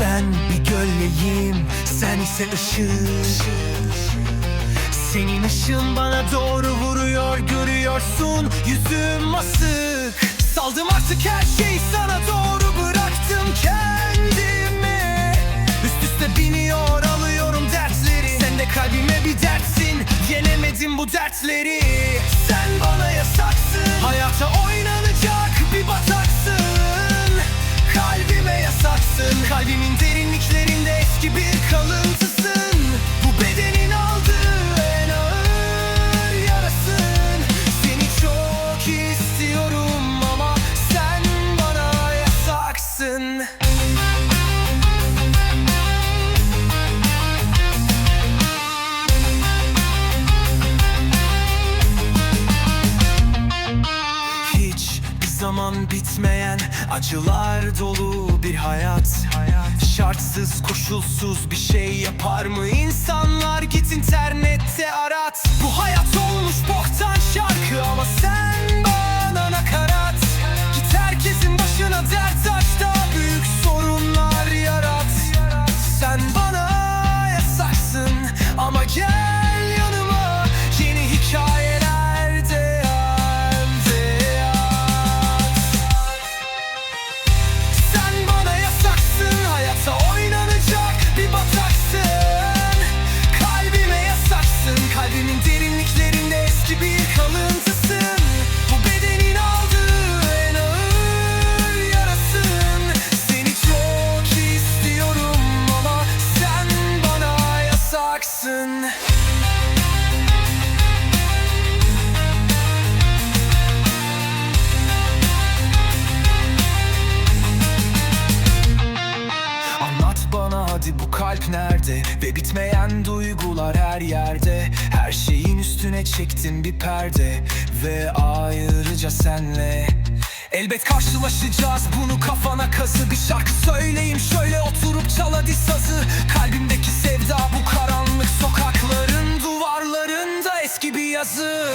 Ben bir gölgeyim, sen ise ışık. Senin ışığın bana doğru vuruyor, görüyorsun Yüzüm asık. Saldım artık her şeyi sana doğru bıraktım kendimi. Üst üste biniyor, alıyorum dertleri. Sen de kalbime bir dertsin, yenemedim bu dertleri hayata oynanacak zaman bitmeyen acılar dolu bir hayat. Şartsız koşulsuz bir şey yapar mı? İnsanlar git internette arat. Bu hayat olmuş boktan kalp nerede? Ve bitmeyen duygular her yerde. Her şeyin üstüne çektin bir perde. Ve ayrıca senle. Elbet karşılaşacağız bunu kafana kazı. Bir şarkı söyleyeyim şöyle oturup çal hadi sazı. Kalbimdeki sevda bu karanlık sokakların duvarlarında eski bir yazı